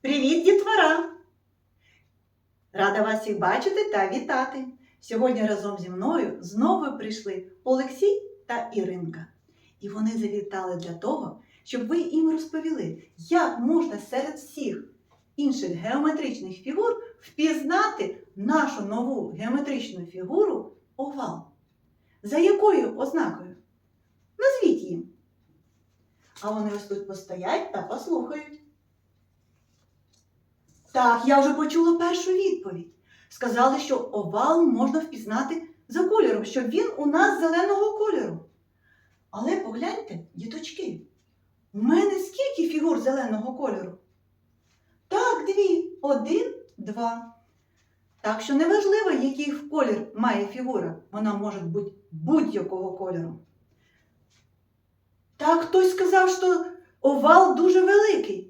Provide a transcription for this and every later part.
Привіт, дітвора! Рада вас всіх бачити та вітати! Сьогодні разом зі мною знову прийшли Олексій та Іринка. І вони завітали для того, щоб ви їм розповіли, як можна серед всіх інших геометричних фігур впізнати нашу нову геометричну фігуру овал. За якою ознакою? Назвіть їм. А вони ось тут постоять та послухають. Так, я вже почула першу відповідь. Сказали, що овал можна впізнати за кольором, що він у нас зеленого кольору. Але погляньте, діточки, у мене скільки фігур зеленого кольору? Так, дві. Один, два. Так що неважливо, який колір має фігура, вона може бути будь-якого кольору. Так хтось сказав, що овал дуже великий.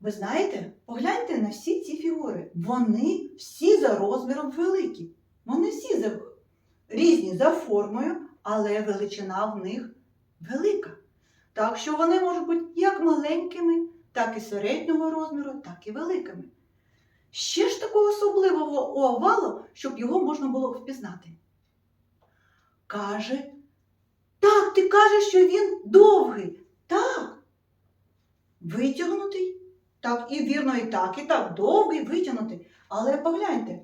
Ви знаєте, погляньте на всі ці фігури. Вони всі за розміром великі. Вони всі за... різні за формою, але величина в них велика. Так що вони можуть бути як маленькими, так і середнього розміру, так і великими. Ще ж такого особливого овалу, щоб його можна було впізнати. Каже, так, ти кажеш, що він довгий. Так. Витягнутий. Так, і вірно, і так, і так, довгий, витягнутий. Але погляньте,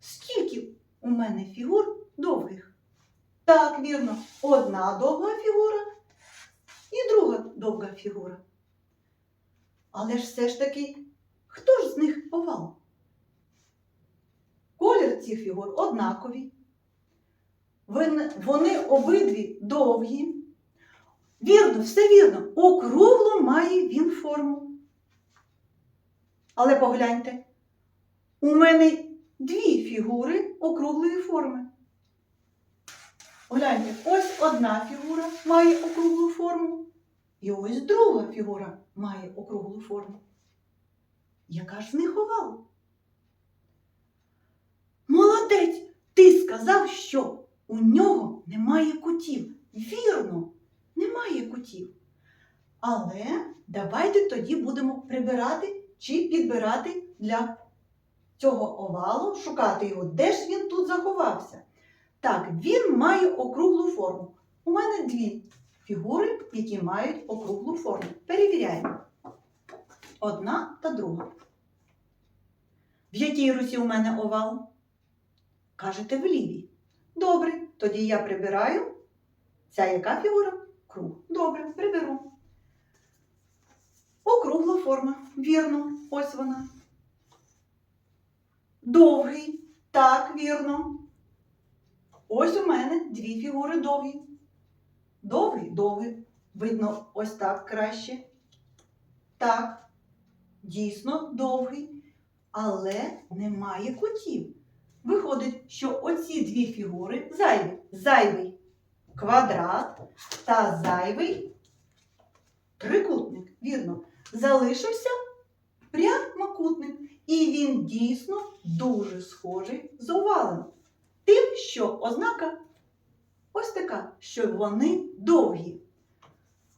скільки у мене фігур довгих? Так, вірно, одна довга фігура і друга довга фігура. Але ж все ж таки, хто ж з них овал? Колір цих фігур однаковий. Вони обидві довгі. Вірно, все вірно. Округлу має він форму. Але погляньте, у мене дві фігури округлої форми. Погляньте, ось одна фігура має округлу форму, і ось друга фігура має округлу форму. Яка ж з них овал? Молодець! Ти сказав, що у нього немає кутів. Вірно, немає кутів. Але давайте тоді будемо прибирати чи підбирати для цього овалу, шукати його. Де ж він тут заховався? Так, він має округлу форму. У мене дві фігури, які мають округлу форму. Перевіряємо. Одна та друга. В якій руці у мене овал? Кажете, в лівій. Добре, тоді я прибираю. Ця яка фігура? Круг. Добре, приберу. Округла форма. Вірно, ось вона. Довгий. Так, вірно. Ось у мене дві фігури довгі. Довгий, довгий. Видно, ось так краще. Так, дійсно довгий, але немає кутів. Виходить, що оці дві фігури зайві. Зайвий квадрат та зайвий трикутник. Вірно, залишився прямокутник. І він дійсно дуже схожий з овалом. Тим, що ознака ось така, що вони довгі.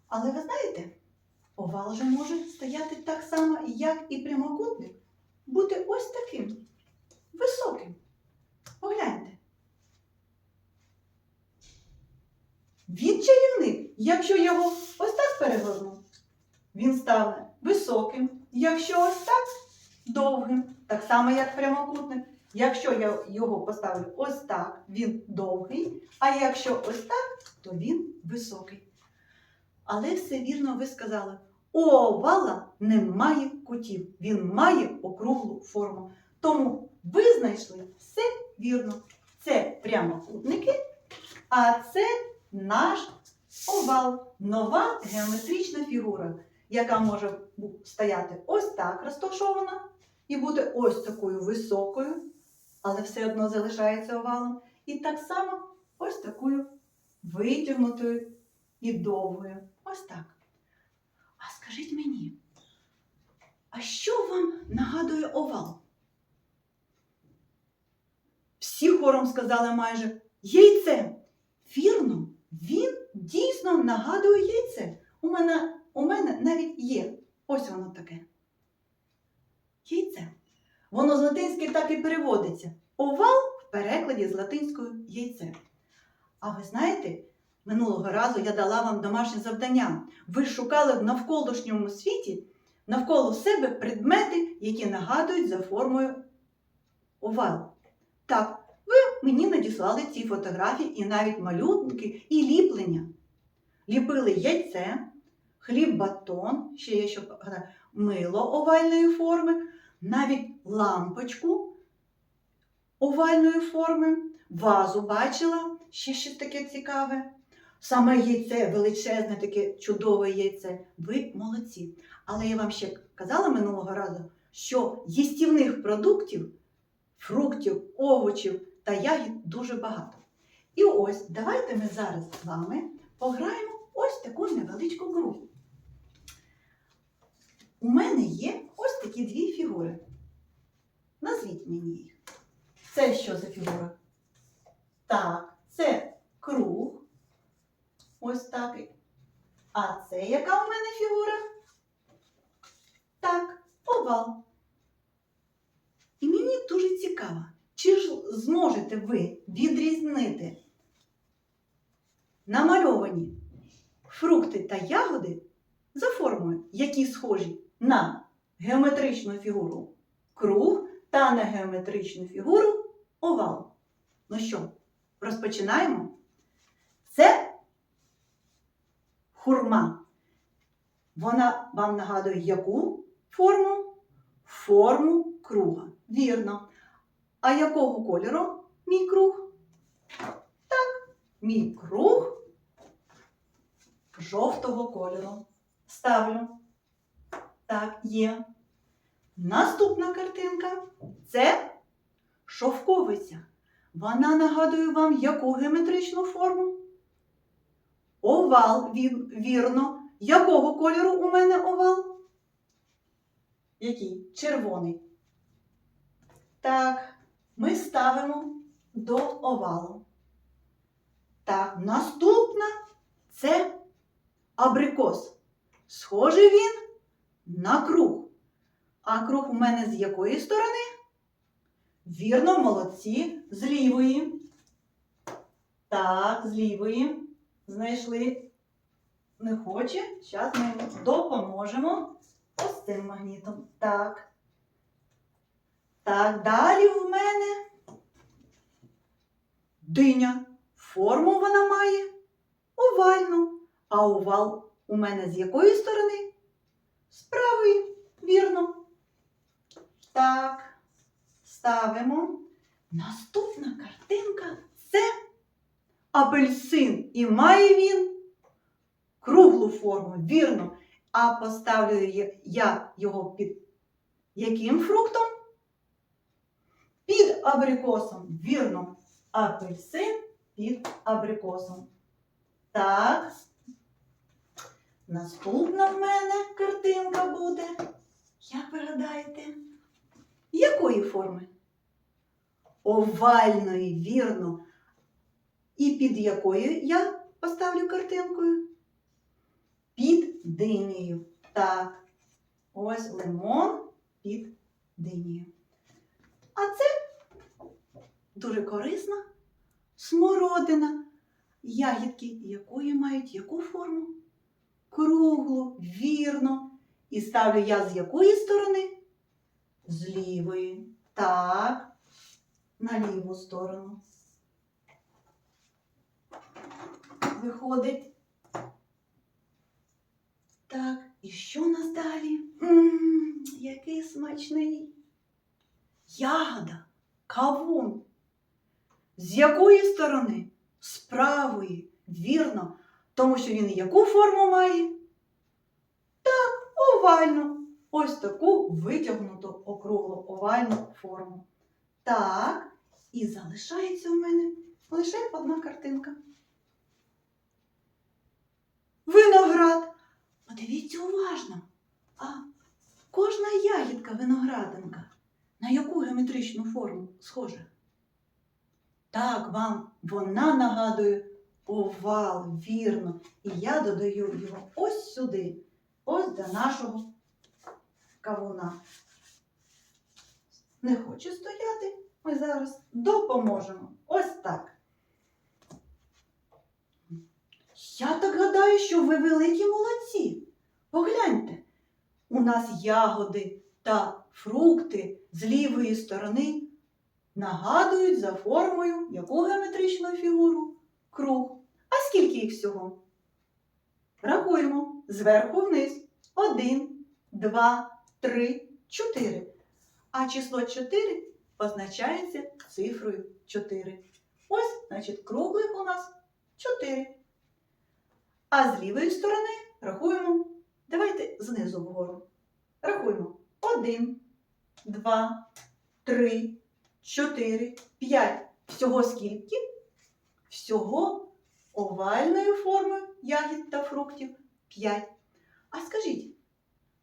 Але ви знаєте, овал же може стояти так само, як і прямокутник, бути ось таким високим. Погляньте. Він чарівник, якщо його ось так переверну, він стане високим, якщо ось так довгим, так само, як прямокутник. Якщо я його поставлю ось так, він довгий, а якщо ось так, то він високий. Але все вірно ви сказали. У овала немає кутів, він має округлу форму. Тому ви знайшли все вірно. Це прямокутники, а це наш овал, нова геометрична фігура, яка може стояти ось так розташована і бути ось такою високою, але все одно залишається овалом. І так само ось такою витягнутою і довгою. Ось так. А скажіть мені, а що вам нагадує овал? Всі хором сказали майже яйце. Вірно, він дійсно нагадує яйце. У мене, у мене навіть є Ось воно таке. Яйце. Воно з латинської так і переводиться. Овал в перекладі з латинською яйце. А ви знаєте, минулого разу я дала вам домашнє завдання. Ви шукали в навколишньому світі навколо себе предмети, які нагадують за формою овал. Так, ви мені надіслали ці фотографії і навіть малюнки і ліплення. Ліпили яйце, хліб батон, ще є що мило овальної форми, навіть лампочку овальної форми, вазу бачила, ще щось таке цікаве. Саме яйце, величезне, таке чудове яйце. Ви молодці. Але я вам ще казала минулого разу, що їстівних продуктів, фруктів, овочів та ягід дуже багато. І ось давайте ми зараз з вами пограємо ось таку невеличку гру. У мене є ось такі дві фігури. Назвіть мені їх. Це що за фігура? Так, це круг. Ось так. А це яка у мене фігура? Так, овал. І мені дуже цікаво, чи ж зможете ви відрізнити намальовані фрукти та ягоди за формою, які схожі на геометричну фігуру круг та на геометричну фігуру овал. Ну що, розпочинаємо? Це хурма. Вона вам нагадує яку форму? Форму круга. Вірно. А якого кольору мій круг? Так, мій круг жовтого кольору. Ставлю. Так, є. Наступна картинка це шовковиця. Вона нагадує вам яку геометричну форму? Овал, вірно. Якого кольору у мене овал? Який? Червоний. Так, ми ставимо до овалу. Так, наступна це абрикос. Схожий він на круг. А круг у мене з якої сторони? Вірно, молодці, з лівої. Так, з лівої. Знайшли. Не хоче. Зараз ми йому допоможемо. Ось цим магнітом. Так. Так, далі в мене диня. Форму вона має овальну. А овал у мене з якої сторони? З правої, вірно. Так, ставимо. Наступна картинка це апельсин. І має він круглу форму, вірно. А поставлю я- його під яким фруктом? Під абрикосом. Вірно. Апельсин під абрикосом. Так. Наступна в мене картинка буде. Як ви гадаєте? Якої форми? Овальної, вірно. І під якою я поставлю картинкою? Під динею. Так. Ось лимон під динею. А це дуже корисна смородина. Ягідки якої мають яку форму? Круглу, вірно. І ставлю я з якої сторони? З лівої. Так. На ліву сторону. Виходить. Так, і що у нас далі? Мм, який смачний. Ягода, кавун. З якої сторони? З правої, вірно, тому що він яку форму має? Так, овальну. Ось таку витягнуту округлу овальну форму. Так, і залишається у мене лише одна картинка. Виноград. Подивіться уважно. А кожна ягідка виноградинка на яку геометричну форму схожа? Так, вам вона нагадує овал, вірно. І я додаю його ось сюди, ось до нашого кавуна. Не хоче стояти, ми зараз допоможемо. Ось так. Я так гадаю, що ви великі молодці. Погляньте, у нас ягоди та фрукти з лівої сторони нагадують за формою яку геометричну фігуру? Круг. Скільки їх всього? Рахуємо зверху вниз. Один, два, три, чотири. А число 4 позначається цифрою 4. Ось, значить, круглих у нас 4. А з лівої сторони рахуємо. Давайте знизу вгору. Рахуємо. 1, 2, 3, 4, 5. Всього скільки? Всього овальної форми ягід та фруктів 5. А скажіть,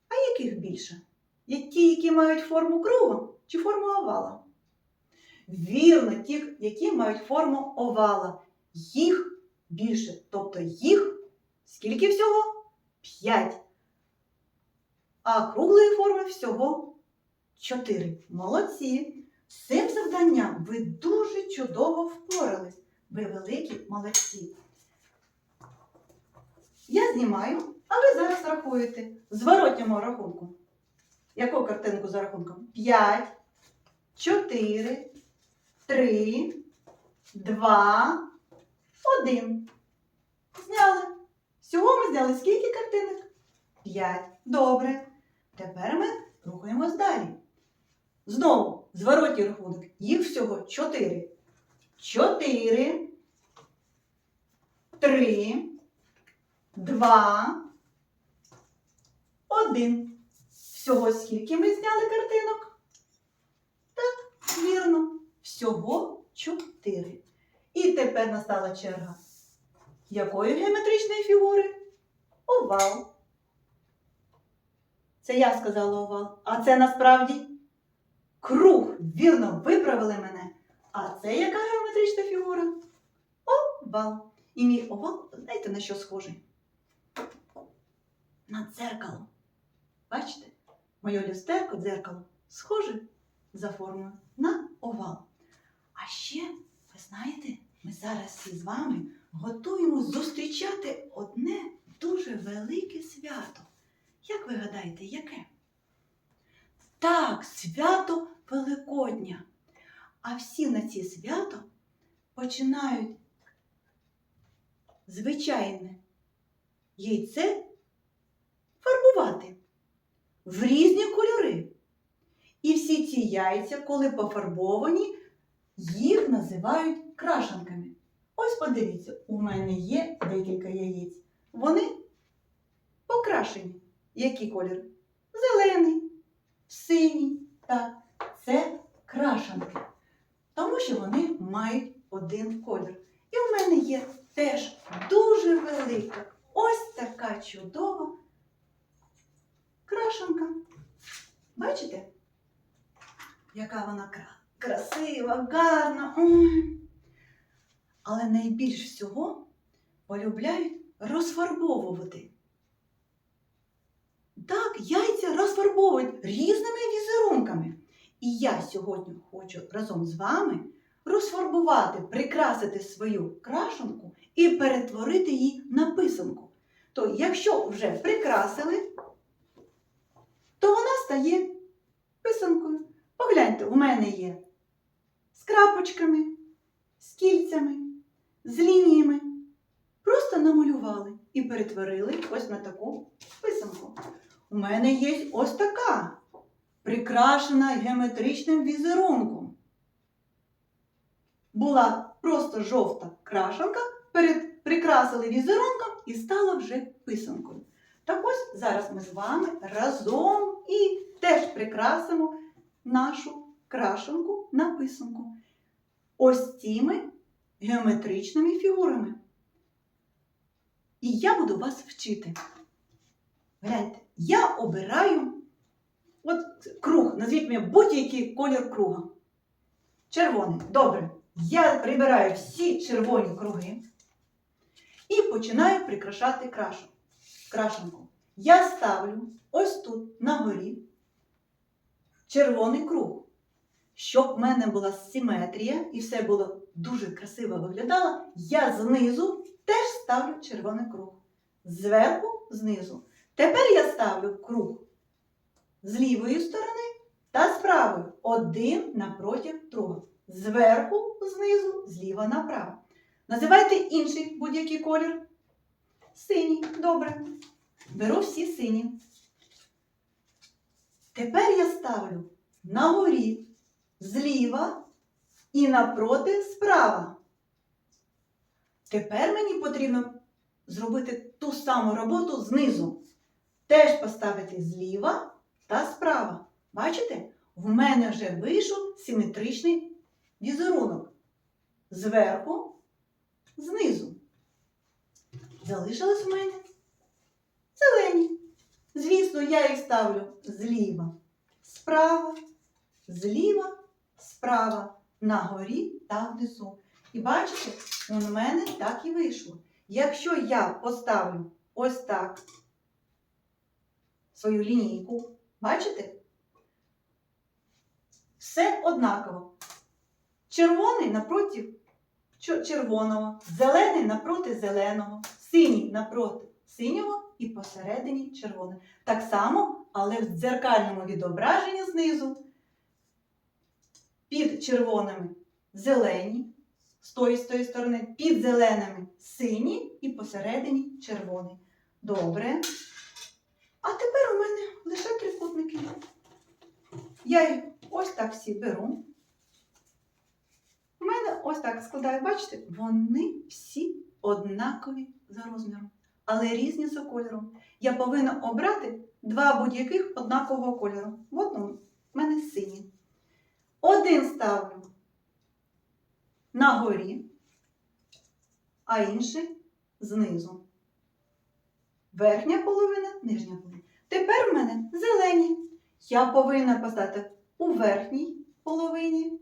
а яких більше? Є ті, які мають форму круга чи форму овала? Вірно, ті, які мають форму овала. Їх більше. Тобто їх скільки всього? 5. А круглої форми всього 4. Молодці! З цим завданням ви дуже чудово впорались. Ви великі молодці. Я знімаю, а ви зараз рахуєте зворотньому рахунку. Яку картинку за рахунком? 5, 4, 3, 2, 1. Зняли. Всього ми зняли скільки картинок? 5. Добре. Тепер ми рухаємось далі. Знову зворотній рахунок. Їх всього 4. 4, 3, 2, 1. Всього скільки ми зняли картинок? Так, вірно. Всього 4. І тепер настала черга. Якої геометричної фігури? Овал. Це я сказала овал. А це насправді круг. Вірно, виправили мене. А це яка геометрична фігура? Овал. І мій овал, знаєте, на що схожий? На дзеркало. Бачите? Моє люстерко дзеркало схоже за формою на овал. А ще, ви знаєте, ми зараз всі з вами готуємо зустрічати одне дуже велике свято. Як ви гадаєте, яке? Так, свято Великодня. А всі на ці свято починають звичайне яйце в різні кольори. І всі ці яйця, коли пофарбовані, їх називають крашенками. Ось подивіться, у мене є декілька яєць. Вони покрашені. Який колір? Зелений, синій. Так, це крашенки. Тому що вони мають один колір. І в мене є теж дуже велика, ось така чудова крашенка. Бачите? Яка вона красива, гарна. Але найбільш всього полюбляють розфарбовувати. Так, яйця розфарбовують різними візерунками. І я сьогодні хочу разом з вами розфарбувати, прикрасити свою крашенку і перетворити її на писанку. То якщо вже прикрасили, стає писанкою. Погляньте, у мене є з крапочками, з кільцями, з лініями. Просто намалювали і перетворили ось на таку писанку. У мене є ось така, прикрашена геометричним візерунком. Була просто жовта крашенка, перед, прикрасили візерунком і стала вже писанкою. Так ось зараз ми з вами разом і теж прикрасимо нашу крашенку на писанку. Ось цими геометричними фігурами. І я буду вас вчити. Гляньте, я обираю от круг. Назвіть мені будь-який колір круга. Червоний. Добре. Я прибираю всі червоні круги і починаю прикрашати крашу, крашенку. Я ставлю ось тут на горі червоний круг. Щоб в мене була симетрія і все було дуже красиво виглядало, я знизу теж ставлю червоний круг. Зверху, знизу. Тепер я ставлю круг з лівої сторони та з правої. Один напроти другого. Зверху, знизу, зліва направо. Називайте інший будь-який колір. Синій. Добре. Беру всі сині. Тепер я ставлю на горі зліва і напроти справа. Тепер мені потрібно зробити ту саму роботу знизу. Теж поставити зліва та справа. Бачите? В мене вже вийшов симетричний візерунок. Зверху, знизу. Залишилось в мене зелені. Звісно, я їх ставлю зліва, справа, зліва, справа, на горі та внизу. І бачите, у мене так і вийшло. Якщо я поставлю ось так свою лінійку, бачите? Все однаково. Червоний напроти червоного, зелений напроти зеленого, синій напроти синього і посередині червоний. Так само, але в дзеркальному відображенні знизу під червоними зелені, з тої з тої сторони, під зеленими сині і посередині червоний. Добре. А тепер у мене лише трикутники. Я їх ось так всі беру. У мене ось так складаю, бачите, вони всі однакові за розміром, але різні за кольором. Я повинна обрати два будь-яких однакового кольору. От у мене сині. Один ставлю на горі, а інший знизу. Верхня половина, нижня половина. Тепер у мене зелені. Я повинна поставити у верхній половині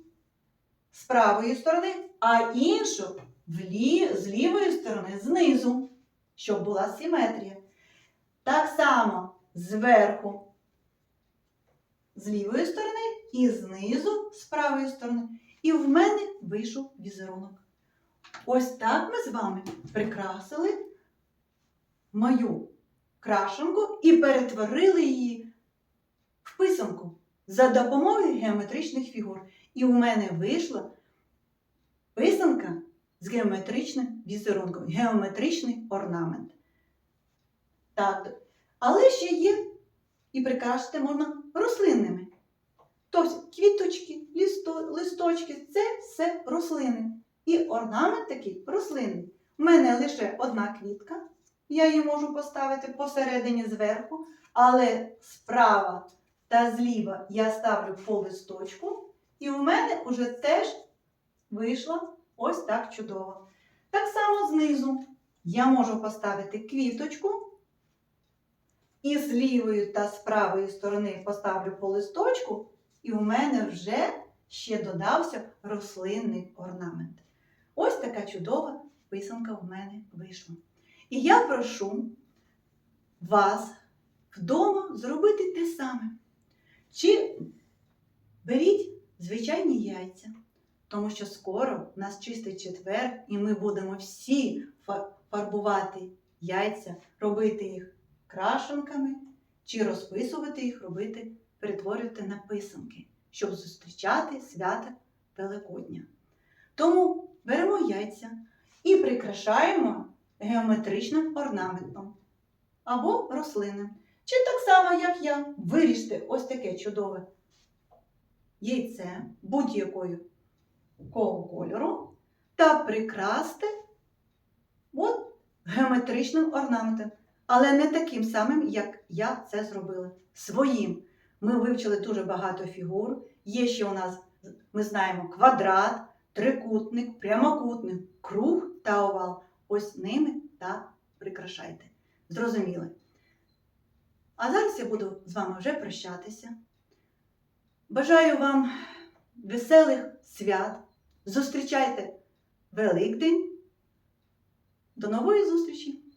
з правої сторони, а іншу в лі... з лівої сторони знизу, щоб була симетрія. Так само зверху з лівої сторони і знизу з правої сторони. І в мене вийшов візерунок. Ось так ми з вами прикрасили мою крашенку і перетворили її в писанку за допомогою геометричних фігур. І у мене вийшла з геометричним візерунком, геометричний орнамент. Так, але ще є і прикрасити можна рослинними. Тобто квіточки, листочки це все рослини. І орнамент такий рослинний. У мене лише одна квітка. Я її можу поставити посередині зверху, але справа та зліва я ставлю по листочку, і у мене вже теж вийшло ось так чудово. Так само знизу я можу поставити квіточку, і з лівої та з правої сторони поставлю по листочку, і у мене вже ще додався рослинний орнамент. Ось така чудова писанка в мене вийшла. І я прошу вас вдома зробити те саме. Чи беріть звичайні яйця, тому що скоро у нас чистий четвер, і ми будемо всі фарбувати яйця, робити їх крашенками, чи розписувати їх, робити, перетворювати на писанки, щоб зустрічати свято Великодня. Тому беремо яйця і прикрашаємо геометричним орнаментом або рослинним. Чи так само, як я, виріжте ось таке чудове яйце будь-якої кого кольору та прикрасти от геометричним орнаментом. Але не таким самим, як я це зробила. Своїм. Ми вивчили дуже багато фігур. Є ще у нас, ми знаємо, квадрат, трикутник, прямокутник, круг та овал. Ось ними та прикрашайте. Зрозуміли? А зараз я буду з вами вже прощатися. Бажаю вам веселих свят. Зустрічайте Великдень. До нової зустрічі!